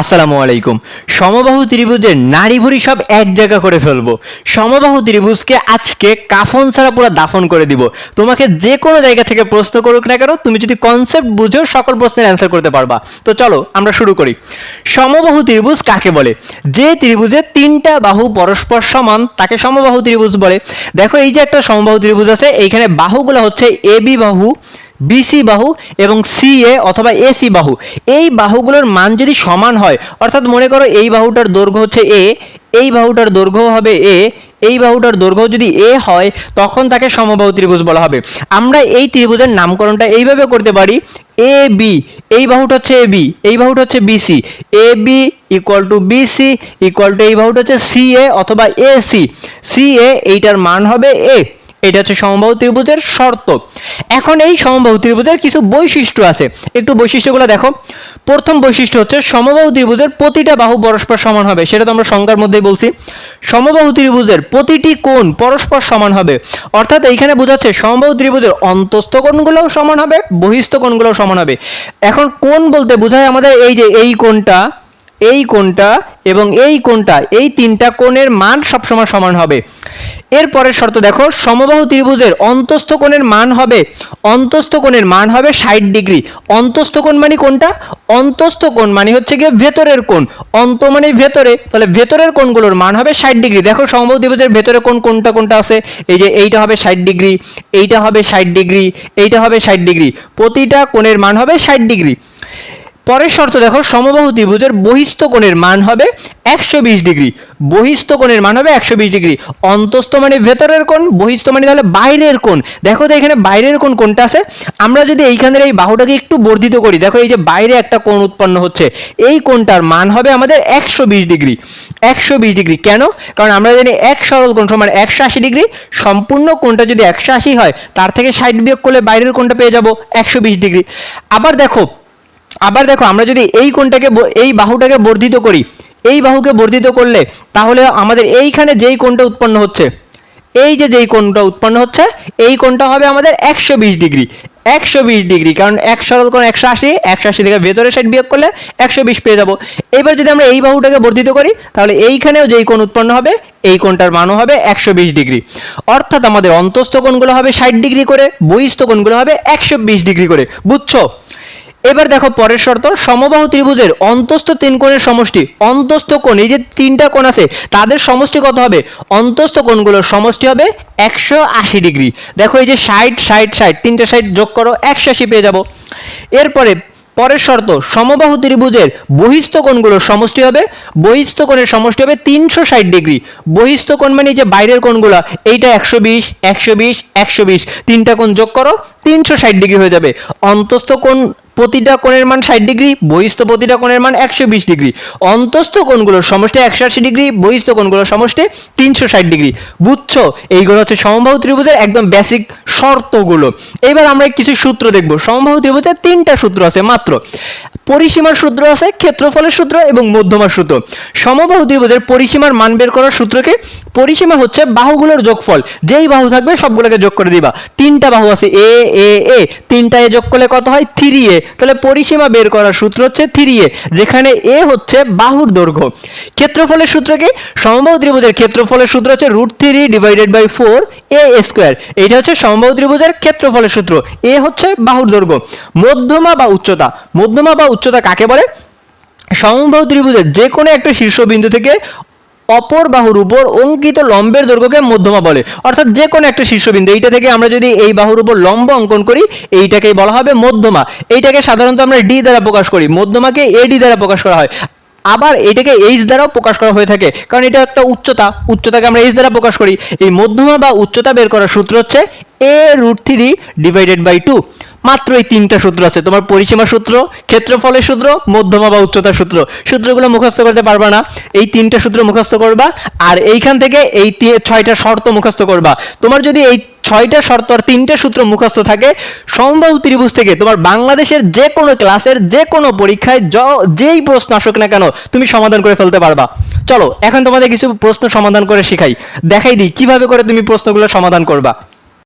আসসালামু আলাইকুম। সমবাহু ত্রিভুজের নারী ভুড়ি সব এক জায়গা করে ফেলব। সমবাহু ত্রিভুজকে আজকে কাফন ছাড়া পুরো দাফন করে দিব। তোমাকে যে কোনো জায়গা থেকে প্রশ্ন করুক না কেন, তুমি যদি কনসেপ্ট বুঝো, সকল প্রশ্নের অ্যান্সার করতে পারবা। তো চলো, আমরা শুরু করি। সমবাহু ত্রিভুজ কাকে বলে? যে ত্রিভুজের তিনটা বাহু পরস্পর সমান, তাকে সমবাহু ত্রিভুজ বলে। দেখো, এই যে একটা সমবাহু ত্রিভুজ আছে, এইখানে বাহুগুলো হচ্ছে এবি বাহু বিসি বাহু এবং সি এ অথবা এসি বাহু। এই বাহুগুলোর মান যদি সমান হয়, অর্থাৎ মনে করো এই বাহুটার দৈর্ঘ্য হচ্ছে এ এই বাহুটার দৈর্ঘ্য হবে এ এই বাহুটার দৈর্ঘ্য যদি এ হয়, তখন তাকে সমবাহু ত্রিভুজ বলা হবে। আমরা এই ত্রিভুজের নামকরণটা এইভাবে করতে পারি এ বি এই বাহুটা হচ্ছে এ বি এই বাহুটা হচ্ছে BC A B equal to BC equal to এই বাহুটা হচ্ছে সি এ অথবা এ সি সি এ এইটার মান হবে এ এটা হচ্ছে সমবাহু ত্রিভুজের শর্ত। এখন এই সমবাহু ত্রিভুজের কিছু বৈশিষ্ট্য আছে। একটু বৈশিষ্ট্যগুলো দেখো। প্রথম বৈশিষ্ট্য হচ্ছে সমবাহু ত্রিভুজের প্রতিটা বাহু পরস্পর সমান হবে। সেটা তো আমরা সংজ্ঞার মধ্যেই বলছি। সমবাহু ত্রিভুজের প্রতিটি কোণ পরস্পর সমান হবে। অর্থাৎ এইখানে বোঝাচ্ছে সমবাহু ত্রিভুজের অন্তস্থ কোণগুলোও সমান হবে, বহিস্থ কোণগুলোও সমান হবে। এখন কোণ বলতে বোঝায় আমাদের এই যে এই কোণটা এই কোণটা এবং এই কোণটা, এই তিনটা কোণের মান সবসময় সমান হবে। এরপরের শর্ত দেখো, সমবাহু ত্রিভুজের অন্তস্থ কোণের মান হবে, অন্তস্থ কোণের মান হবে ষাট ডিগ্রি। অন্তস্থ কোণ মানে কোনটা অন্তস্থ কোণ মানে হচ্ছে গিয়ে ভেতরের কোণ। অন্ত মানে ভেতরে, তাহলে ভেতরের কোণগুলোর মান হবে ষাট ডিগ্রি। দেখো, সমবাহু ত্রিভুজের ভেতরে কোণ কোনটা কোনটা আছে। এই যে এইটা হবে ষাট ডিগ্রি, এইটা হবে ষাট ডিগ্রি, এইটা হবে ষাট ডিগ্রি। প্রতিটা কোণের মান হবে ষাট ডিগ্রি। পরের শর্ত দেখো, সমবাহু ত্রিভুজের বহিস্থ কোণের মান হবে একশো বিশ ডিগ্রি। বহিস্থ কোণের মান হবে একশো বিশ ডিগ্রি। অন্তস্থ মানে ভেতরের কোণ, বহিস্থ মানে তাহলে বাইরের কোণ। দেখো তো এখানে বাইরের কোণ কোনটা আছে। আমরা যদি এইখানের এই বাহুটাকে একটু বর্ধিত করি, দেখো এই যে বাইরে একটা কোণ উৎপন্ন হচ্ছে, এই কোণটার মান হবে আমাদের একশো বিশ ডিগ্রি। একশো বিশ ডিগ্রি। কেন? কারণ আমরা জানি এক সরল কোণ সমান একশো আশি ডিগ্রি। সম্পূর্ণ কোণটা যদি একশো আশি হয়, তার থেকে ষাট বিয়োগ করলে বাইরের কোণটা পেয়ে যাব একশো বিশ ডিগ্রি। আবার দেখো আবার দেখো, আমরা যদি এই কোণটাকে এই বাহুটাকে বর্ধিত করি, এই বাহুকে বর্ধিত করলে তাহলে আমাদের এইখানে যেই কোণটা উৎপন্ন হচ্ছে, এই যে যেই কোণটা উৎপন্ন হচ্ছে, এই কোণটা হবে আমাদের একশো বিশ ডিগ্রি। একশো বিশ ডিগ্রি, কারণ এক সরল কোণ একশো আশি একশো আশি থেকে ভেতরের সাইড বিয়োগ করলে একশো বিশ পেয়ে যাব। এবার যদি আমরা এই বাহুটাকে বর্ধিত করি, তাহলে এইখানেও যেই কোণ উৎপন্ন হবে, এই কোণটার মানও হবে একশো বিশ ডিগ্রি। অর্থাৎ আমাদের অন্তস্থ কোণগুলো হবে ষাট ডিগ্রি করে, বহিস্থ কোণগুলো হবে একশো বিশ ডিগ্রি করে। বুঝছ? এবার দেখো পরের শর্ত, সমবাহু ত্রিভুজের অন্তস্থ তিন কোণের সমষ্টি। অন্তস্থ কোণ, এই যে তিনটা কোণ আছে, তাদের সমষ্টি কত হবে? অন্তস্থ কোণগুলোর সমষ্টি হবে একশো আশি ডিগ্রি। দেখো এই যে ষাট ষাট ষাট, তিনটা ষাট যোগ করো, একশো আশি পেয়ে যাব। এরপরে পরের শর্ত, সমবাহু ত্রিভুজের বহিস্থ কোণগুলোর সমষ্টি হবে, বহিস্থ কোণের সমষ্টি হবে তিনশো ষাট ডিগ্রি। বহিস্থ কোণ মানে যে বাইরের কোণগুলো, এইটা একশো বিশ একশো বিশ একশো বিশ। তিনটা কোণ যোগ করো, তিনশো ষাট ডিগ্রি হয়ে যাবে। অন্তস্থ কোণ প্রতিটা কোণের মান ষাট ডিগ্রি, বহিস্থ প্রতিটা কোণের মান একশো বিশ ডিগ্রি। অন্তস্থ কোণগুলোর সমষ্টি একশো আশি ডিগ্রি, বহিস্থ কোণগুলোর সমষ্টি তিনশো ষাট ডিগ্রি। বুঝছ? এইগুলো হচ্ছে সমবাহু ত্রিভুজের একদম বেসিক শর্তগুলো। এবার আমরা কিছু সূত্র দেখব। সমবাহু ত্রিভুজের তিনটা সূত্র আছে মাত্র। পরিসীমার সূত্র আছে, ক্ষেত্রফলের সূত্র এবং মধ্যমার সূত্র। সমবাহু ত্রিভুজের পরিসীমার মান বের করার সূত্রকে পরিসীমা হচ্ছে বাহুগুলোর যোগফল। যেই বাহু থাকবে সবগুলোকে যোগ করে দিবা। তিনটা বাহু আছে এ এ এ। তিনটা এ যোগ করলে কত হয়? Three A. তাহলে পরিসীমা বের করার সূত্র হচ্ছে থ্রি এ, যেখানে এ হচ্ছে বাহুর দৈর্ঘ্য। ক্ষেত্রফলের সূত্র কি? সমবাহু ত্রিভুজের ক্ষেত্রফলের সূত্র হচ্ছে root three divided by four A square. এইটা হচ্ছে সমবাহু ত্রিভুজের ক্ষেত্রফলের সূত্র। এ হচ্ছে বাহুর দৈর্ঘ্য। মধ্যমা বা উচ্চতা। মধ্যমা বা উচ্চতা কাকে বলে? সমবাহু ত্রিভুজের যে কোনো একটা শীর্ষবিন্দু থেকে অপর বাহুর উপর অঙ্কিত লম্বের দৈর্ঘ্যকে মধ্যমা বলে। অর্থাৎ যে কোনো একটা শীর্ষবিন্দু, এইটা থেকে আমরা যদি এই বাহুর উপর লম্ব অঙ্কন করি, এইটাকেই বলা হবে মধ্যমা। এইটাকে সাধারণত আমরা ডি দ্বারা প্রকাশ করি, মধ্যমাকে এডি দ্বারা প্রকাশ করা হয়। আবার এটাকে এইচ দ্বারাও প্রকাশ করা হয়ে থাকে, কারণ এটা একটা উচ্চতা, উচ্চতাকে আমরা এইচ দ্বারা প্রকাশ করি। এই মধ্যমা বা উচ্চতা বের করার সূত্র হচ্ছে A root three divided by two মাত্র এই তিনটা সূত্র আছে। তোমার পরিসীমা সূত্র, ক্ষেত্রফলের সূত্র, মধ্যমা বা উচ্চতার সূত্র। সূত্রগুলো মুখস্থ করতে পারবা না। এই তিনটা সূত্র মুখস্থ করবা আর এইখান থেকে এই ছয়টা শর্ত মুখস্থ করবা। তোমার যদি এই ছয়টা শর্ত আর তিনটে সূত্র মুখস্থ থাকে সমবাহু ত্রিভুজ থেকে তোমার বাংলাদেশের যে কোনো ক্লাসের যে কোনো পরীক্ষায় যেই প্রশ্ন আসুক না কেন, তুমি সমাধান করে ফেলতে পারবা। চলো, এখন তোমাদের কিছু প্রশ্ন সমাধান করে শেখাই। দেখাই দিই, কীভাবে করে তুমি প্রশ্নগুলো সমাধান করবা।